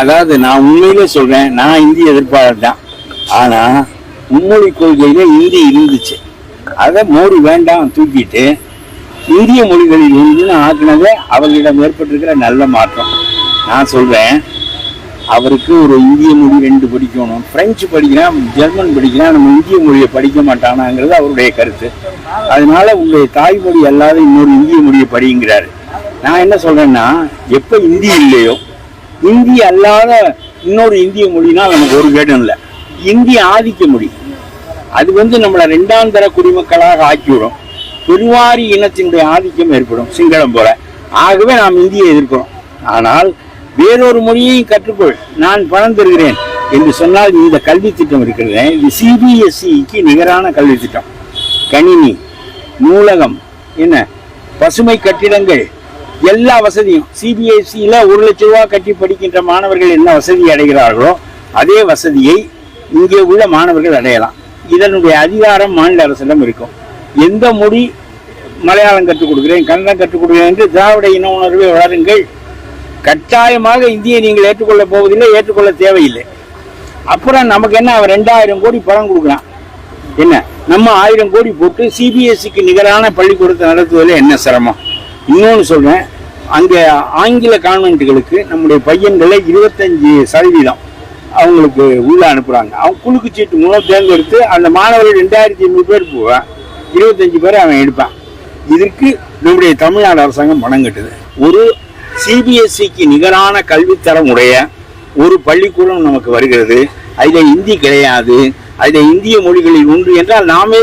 அதாவது நான் உண்மையிலே சொல்றேன் நான் இந்தி எதிர்ப்பாளர் தான். ஆனா மும்மொழி கொள்கையில இந்தி இருந்துச்சு. அதை மோடி வேண்டாம் தூக்கிட்டு இந்திய மொழிகளில் இருந்து ஆக்கினதே அவர்களிடம் ஏற்பட்டிருக்கிற நல்ல மாற்றம். நான் சொல்றேன் அவருக்கு ஒரு இந்திய மொழி ரெண்டு படிக்கணும். பிரெஞ்சு படிக்கிறான் ஜெர்மன் படிக்கிறான் நம்ம இந்திய மொழியை படிக்க மாட்டானாங்கிறது அவருடைய கருத்து. அதனால உங்களுடைய தாய்மொழி அல்லாத இன்னொரு இந்திய மொழியை படிங்கிறாரு. நான் என்ன சொல்றேன்னா எப்ப இந்தி இல்லையோ இந்தி அல்லாத இன்னொரு இந்திய மொழினா நமக்கு ஒரு கேடும் இல்லை. இந்தி ஆதிக்க மொழி. அது வந்து நம்மளை ரெண்டாம் தர குடிமக்களாக ஆக்கிவிடும். பெருவாரி இனத்தினுடைய ஆதிக்கம் ஏற்படும் சிங்களம் போல. ஆகவே நாம் இந்தியை எதிர்க்கிறோம். ஆனால் வேறொரு மொழியையும் கற்றுக்கொள் நான் பணம் தருகிறேன் என்று சொன்னால் இந்த கல்வி திட்டம் இருக்கிறது இது சிபிஎஸ்சிக்கு நிகரான கல்வி திட்டம். கணினி நூலகம் என்ன? பசுமை கட்டிடங்கள் எல்லா வசதியும். சிபிஎஸ்சியில் ஒரு லட்ச ரூபா கட்டி படிக்கின்ற மாணவர்கள் என்ன வசதி அடைகிறார்களோ அதே வசதியை இங்கே உள்ள மாணவர்கள் அடையலாம். இதனுடைய அதிகாரம் மாநில அரசிடம் இருக்கும். எந்த மொழி மலையாளம் கற்றுக் கொடுக்கிறேன் கன்னடம் கற்றுக் கொடுக்கிறேன் என்று திராவிட இன உணர்வை வளருங்கள். கட்டாயமாக இந்தியை நீங்கள் ஏற்றுக்கொள்ளப் போவதில்லை ஏற்றுக்கொள்ள தேவையில்லை. அப்புறம் நமக்கு என்ன அவன் ரெண்டாயிரம் கோடி பணம் கொடுக்குறான் என்ன? நம்ம ஆயிரம் கோடி போட்டு சிபிஎஸ்சிக்கு நிகரான பள்ளிக்கூடத்தை நடத்துவதில் என்ன சிரமம்? இன்னொன்று சொல்கிறேன் அங்கே ஆங்கில கான்வென்ட்டுகளுக்கு நம்முடைய பையன்களை இருபத்தஞ்சு சதவீதம் அவங்களுக்கு உள்ளே அனுப்புகிறாங்க அவங்க குலுக்கு சீட்டு மூலம் தேர்ந்தெடுத்து அந்த மாணவர்கள் ரெண்டாயிரத்தி ஐநூறு பேர் போவேன் இருபத்தஞ்சு பேர் அவன் எடுப்பான். இதற்கு நம்முடைய தமிழ்நாடு அரசாங்கம் பணம் கட்டுது. ஒரு சிபிஎஸ்சிக்கு நிகரான கல்வித்தரம் உடைய ஒரு பள்ளிக்கூடம் நமக்கு வருகிறது. அதில் இந்தி கிடையாது. அதில் இந்திய மொழிகளில் உண்டு என்றால் நாமே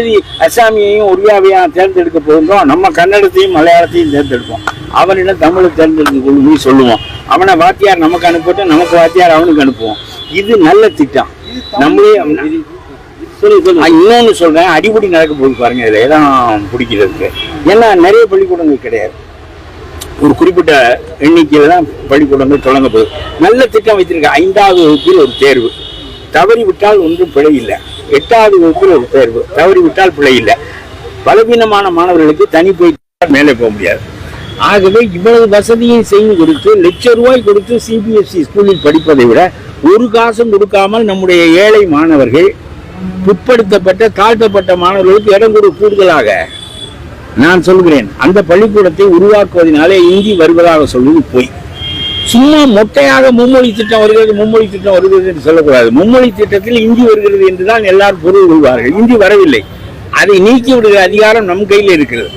அசாமியையும் ஒரியாவையும் தேர்ந்தெடுக்க போகின்றோம். நம்ம கன்னடத்தையும் மலையாளத்தையும் தேர்ந்தெடுப்போம். அவனிடம் தமிழை தேர்ந்தெடுத்து கொள்ளுன்னு சொல்லுவோம். அவனை வாத்தியார் நமக்கு அனுப்பட்டும் நமக்கு வாத்தியார் அவனுக்கு அனுப்புவோம். இது நல்ல திட்டம். நம்மளே இன்னொன்று சொல்றேன். அடிப்படி நடக்க போகுது பாருங்க இதுல தான் பிடிக்கிறதுக்கு. ஏன்னா நிறைய பள்ளிக்கூடங்கள் கிடையாது. ஒரு குறிப்பிட்ட எண்ணிக்கையில தான் பள்ளிக்கூடங்கள் தொடங்க போகுது. நல்ல திட்டம் வைத்திருக்க ஐந்தாவது வகுப்பில் ஒரு தேர்வு. தவறிவிட்டால் ஒன்றும் பிழை இல்லை. எட்டாவது வகுப்பில் ஒரு தேர்வு. தவறிவிட்டால் பிழை இல்லை. பலவீனமான மாணவர்களுக்கு தனி போய் மேலே போக முடியாது. ஆகவே இவ்வளவு வசதியை செய்து கொடுத்து லட்ச ரூபாய் கொடுத்து சிபிஎஸ்சி ஸ்கூலில் படிப்பதை விட ஒரு காசும் கொடுக்காமல் நம்முடைய ஏழை மாணவர்கள் பிற்படுத்தப்பட்ட தாழ்த்தப்பட்ட மாணவர்களுக்கு இடம் கொடு கூடுதலாக. நான் சொல்கிறேன் அந்த பள்ளிக்கூடத்தை உருவாக்குவதனாலே இந்தி வருவதாக சொல்வது பொய். சும்மா மொட்டையாக மும்மொழி திட்டம் வருகிறது மும்மொழி திட்டம் வருகிறது என்று சொல்லக்கூடாது. மும்மொழி திட்டத்தில் இந்தி வருகிறது என்றுதான் எல்லாரும் பொருள் கொள்வார்கள். இந்தி வரவில்லை. அதை நீக்கி விடுகிற அதிகாரம் நம் கையில் இருக்கிறது.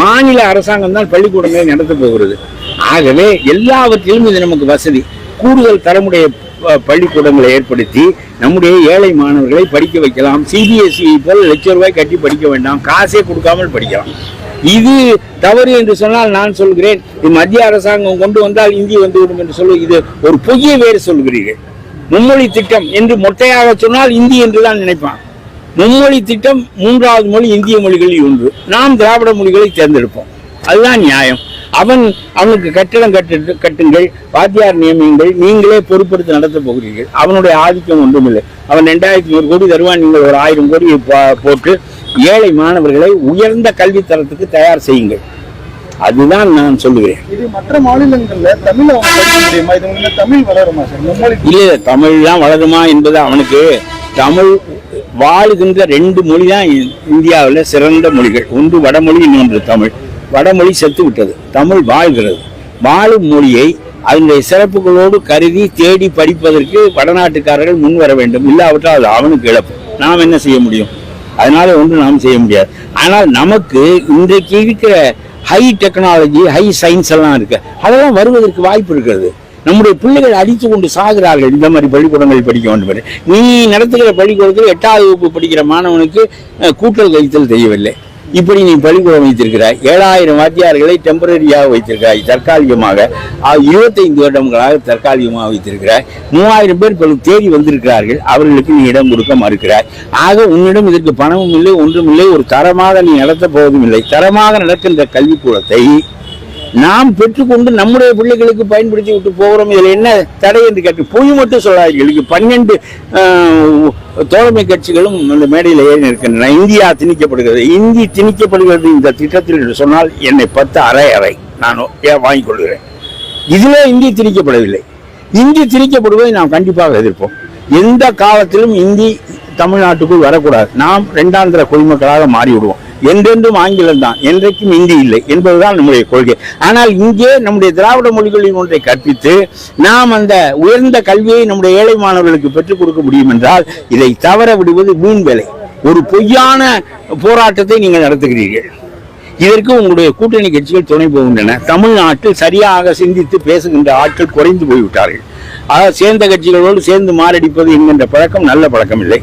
மாநில அரசாங்கம் தான் பள்ளிக்கூடங்களை நடத்த போகிறது. ஆகவே எல்லாவற்றிலும் இது நமக்கு வசதி. கூடுதல் தரமுடைய பள்ளிக்கூடங்களை ஏற்படுத்தி நம்முடைய ஏழை மாணவர்களை படிக்க வைக்கலாம். சிபிஎஸ்இ போல் லட்ச ரூபாய் கட்டி படிக்க வேண்டாம். காசே கொடுக்காமல் படிக்கலாம். இது தவறு என்று சொன்னால் நான் சொல்கிறேன். இது மத்திய அரசாங்கம் கொண்டு வந்தால் இந்தி வந்துவிடும் என்று சொல்லு இது ஒரு பொய்யை வேறு சொல்கிறீர்கள். மும்மொழி திட்டம் என்று மொட்டையாக சொன்னால் இந்தி என்றுதான் நினைப்பான். மும்மொழி திட்டம் மூன்றாவது மொழி இந்திய மொழிகளில் ஒன்று. நாம் திராவிட மொழிகளை தேர்ந்தெடுப்போம். அதுதான் நியாயம். அவன் அவனுக்கு கட்டிடம் கட்டு கட்டுங்கள் வாத்தியார் நியமியுங்கள் நீங்களே பொறுப்படுத்தி நடத்த போகிறீர்கள். அவனுடைய ஆதிக்கம் ஒன்றுமில்லை. அவன் ரெண்டாயிரத்தி நூறு கோடி தருவான் நீங்கள் ஒரு ஆயிரம் கோடி போட்டு ஏழை மாணவர்களை உயர்ந்த கல்வி தரத்துக்கு தயார் செய்யுங்கள். அதுதான் நான் சொல்லுகிறேன். இது மற்ற மாநிலங்கள்ல தமிழ் தமிழ் வளருமா சார்? இல்ல தமிழ்லாம் வளருமா என்பது அவனுக்கு தமிழ் வாழுகின்ற ரெண்டு மொழி தான் இந்தியாவில் சிறந்த மொழிகள். ஒன்று வடமொழி இன்னொன்று தமிழ். வடமொழி செத்து விட்டது. தமிழ் வாழ்கிறது. வாழும் மொழியை அதனுடைய சிறப்புகளோடு கருதி தேடி படிப்பதற்கு வடநாட்டுக்காரர்கள் முன் வர வேண்டும். இல்லாவிட்டால் அது அவனுக்கு இழப்பு. நாம் என்ன செய்ய முடியும்? அதனால ஒன்று நாம் செய்ய முடியாது. ஆனால் நமக்கு இன்றைக்கு இருக்கிற ஹை டெக்னாலஜி ஹை சயின்ஸ் எல்லாம் இருக்கு. அதெல்லாம் வருவதற்கு வாய்ப்பு இருக்கிறது. நம்முடைய பிள்ளைகள் அடித்து கொண்டு சாகிறார்கள். இந்த மாதிரி பள்ளிக்கூடங்களில் படிக்க வேண்டும் நீ நடத்துகிற பள்ளிக்கூடத்தில் எட்டாவது வகுப்பு படிக்கிற மாணவனுக்கு கூட்டல் கழித்தல் தெரியவில்லை. இப்படி நீ பள்ளிக்கூடம் வைத்திருக்கிறாய். ஏழாயிரம் வாத்தியார்களை டெம்பரரியாக வைத்திருக்கிறாய். தற்காலிகமாக. இருபத்தைந்து வருடங்களாக தற்காலிகமாக வைத்திருக்கிறாய். மூவாயிரம் பேர் பல தேடி வந்திருக்கிறார்கள். அவர்களுக்கு நீ இடம் கொடுக்க மறுக்கிறாய். ஆக உன்னிடம் இதற்கு பணமும் இல்லை ஒன்றும் இல்லை. ஒரு தரமாக நீ நடத்தப் போவதும் இல்லை. தரமாக நடக்கின்ற கல்விக்கூடத்தை நாம் பெற்றுக்கொண்டு நம்முடைய பிள்ளைகளுக்கு பயன்படுத்தி விட்டு போகிறோம். இதில் என்ன தடை என்று கேட்டு பொய் மட்டும் சொல்லாதீர்களுக்கு பன்னெண்டு தோழமை கட்சிகளும் அந்த மேடையில் ஏறி இருக்கின்றன இந்தியா திணிக்கப்படுகிறது. இந்தி திணிக்கப்படுகிறது இந்த திட்டத்தில் என்று சொன்னால் என்னை பத்து அறை அறை நான் ஏ- வாங்கிக் கொள்கிறேன். இதிலே இந்தி திணிக்கப்படவில்லை. இந்தி திணிக்கப்படுவதை நாம் கண்டிப்பாக எதிர்ப்போம். எந்த காலத்திலும் இந்தி தமிழ்நாட்டுக்குள் வரக்கூடாது. நாம் இரண்டாந்திர குடிமக்களாக மாறிவிடுவோம். என்றென்றும் ஆங்கிலம் தான். என்றைக்கும் இந்தி இல்லை என்பதுதான் நம்முடைய கொள்கை. ஆனால் இங்கே நம்முடைய திராவிட மொழிகளில் ஒன்றை கற்பித்து நாம் அந்த உயர்ந்த கல்வியை நம்முடைய ஏழை மாணவர்களுக்கு பெற்றுக் கொடுக்க முடியும் என்றால் இதை தவற விடுவது மீன் வேலை. ஒரு பொய்யான போராட்டத்தை நீங்கள் நடத்துகிறீர்கள். இதற்கு உங்களுடைய கூட்டணி கட்சிகள் துணை போகின்றன தமிழ்நாட்டில் சரியாக சிந்தித்து பேசுகின்ற ஆட்கள் குறைந்து போய்விட்டார்கள். அதாவது சேர்ந்த கட்சிகளோடு சேர்ந்து மாரடிப்பது என்கின்ற பழக்கம் நல்ல பழக்கம் இல்லை